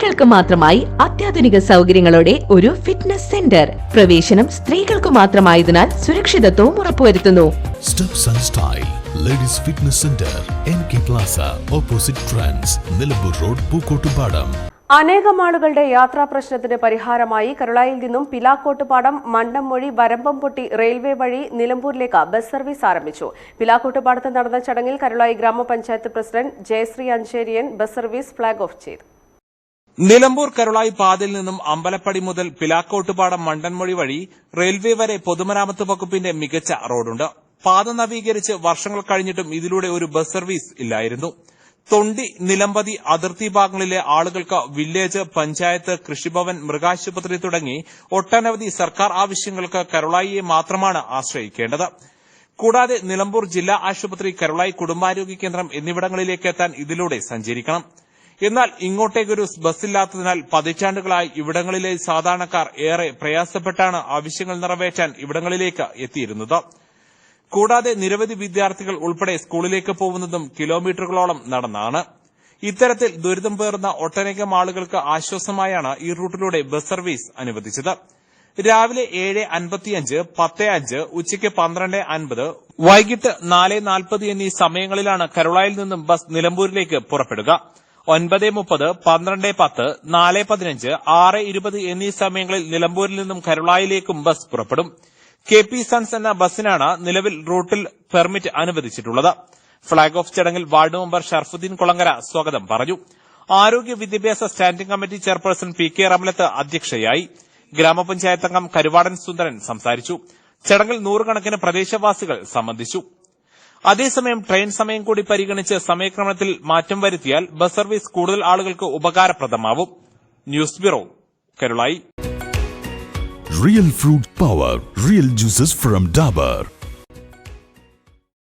സ്ത്രീകൾക്ക് മാത്രമായി അത്യാധുനിക സൗകര്യങ്ങളോടെ ഒരു ഫിറ്റ്നസ് സെന്റർ പ്രവേശനം സ്ത്രീകൾക്ക് മാത്രമായതിനാൽ സുരക്ഷിതത്വവും ഉറപ്പുവരുത്തുന്നു. Ladies fitness centre N K plaza opposite trans Nilambur road Pookkottupadam അനേകം ആളുകളുടെ യാത്രാ പ്രശ്നത്തിന് പരിഹാരമായി കരുളായിൽ നിന്നും പിലാക്കോട്ടുപാടം മണ്ടംമൊഴി വരമ്പംപൊട്ടി റെയിൽവേ വഴി നിലമ്പൂരിലേക്ക് ബസ് സർവീസ് ആരംഭിച്ചു. പിലാക്കോട്ടുപാടത്ത് നടന്ന ചടങ്ങിൽ കരുളായി ഗ്രാമപഞ്ചായത്ത് president Jayashree Ancheriyan bus service flag off ചെയ്തു. നിലമ്പൂർ കരുളായി പാതിൽ നിന്നും അമ്പലപ്പടി മുതൽ പിലാക്കോട്ടുപാടം മണ്ടൻമൊഴി വഴി റെയിൽവേ വരെ പൊതുമരാമത്ത് വകുപ്പിന്റെ മികച്ച റോഡുണ്ട്. പാത നവീകരിച്ച് വർഷങ്ങൾ കഴിഞ്ഞിട്ടും ഇതിലൂടെ ഒരു ബസ് സർവീസ് ഇല്ലായിരുന്നു. തൊണ്ടി നിലമ്പതി അതിർത്തി ഭാഗങ്ങളിലെ ആളുകൾക്ക് വില്ലേജ് പഞ്ചായത്ത് കൃഷിഭവൻ മൃഗാശുപത്രി തുടങ്ങി ഒട്ടനവധി സർക്കാർ ആവശ്യങ്ങൾക്ക് കരുളായിയെ മാത്രമാണ് ആശ്രയിക്കേണ്ടത്. കൂടാതെ നിലമ്പൂർ ജില്ലാ ആശുപത്രി കരുളായി കുടുംബാരോഗ്യ കേന്ദ്രം എന്നിവിടങ്ങളിലേക്ക് എത്താൻ ഇതിലൂടെ സഞ്ചരിക്കണം. എന്നാൽ ഇങ്ങോട്ടേക്കൊരു ബസ്സില്ലാത്തതിനാൽ പതിറ്റാണ്ടുകളായി ഇവിടങ്ങളിലെ സാധാരണക്കാർ ഏറെ പ്രയാസപ്പെട്ടാണ് ആവശ്യങ്ങൾ നിറവേറ്റാൻ ഇവിടങ്ങളിലേക്ക് എത്തിയിരുന്നത്. കൂടാതെ നിരവധി വിദ്യാർത്ഥികൾ ഉൾപ്പെടെ സ്കൂളിലേക്ക് പോകുന്നതും കിലോമീറ്ററുകളോളം നടന്നാണ്. ഇത്തരത്തിൽ ദുരിതം പേർന്ന ഒട്ടനേകം ആളുകൾക്ക് ആശ്വാസമായാണ് ഈ റൂട്ടിലൂടെ ബസ് സർവീസ് അനുവദിച്ചത്. രാവിലെ ഏഴ് അൻപത്തിയഞ്ച് പത്ത് അഞ്ച് ഉച്ചയ്ക്ക് പന്ത്രണ്ട് അൻപത് വൈകിട്ട് നാല് നാൽപ്പത് എന്നീ സമയങ്ങളിലാണ് കരുളായിൽ നിന്നും ബസ് നിലമ്പൂരിലേക്ക് പുറപ്പെടുക. ഒൻപത് മുപ്പത് പന്ത്രണ്ട് പത്ത് നാല് പതിനഞ്ച് ആറ് ഇരുപത് എന്നീ സമയങ്ങളിൽ നിലമ്പൂരിൽ നിന്നും കരുളായിലേക്കും ബസ് പുറപ്പെടും. കെ പി സൺസ് എന്ന ബസ്സിനാണ് നിലവിൽ റൂട്ടിൽ പെർമിറ്റ് അനുവദിച്ചിട്ടുള്ളത്. ഫ്ളാഗ് ഓഫ് ചടങ്ങിൽ വാർഡ് മെമ്പർ ഷർഫുദ്ദീൻ കുളങ്ങര സ്വാഗതം പറഞ്ഞു. ആരോഗ്യ വിദ്യാഭ്യാസ standing committee chairperson P K Ramalath അധ്യക്ഷയായി. ഗ്രാമപഞ്ചായത്ത് അംഗം കരുവാടൻ സുന്ദരൻ സംസാരിച്ചു. ചടങ്ങിൽ നൂറുകണക്കിന് പ്രദേശവാസികൾ സംബന്ധിച്ചു. അതേസമയം ട്രെയിൻ സമയം കൂടി പരിഗണിച്ച് സമയക്രമത്തിൽ മാറ്റം വരുത്തിയാൽ ബസ് സർവീസ് കൂടുതൽ ആളുകൾക്ക് ഉപകാരപ്രദമാവും news bureau Karulai real fruit power real juices from Dabur.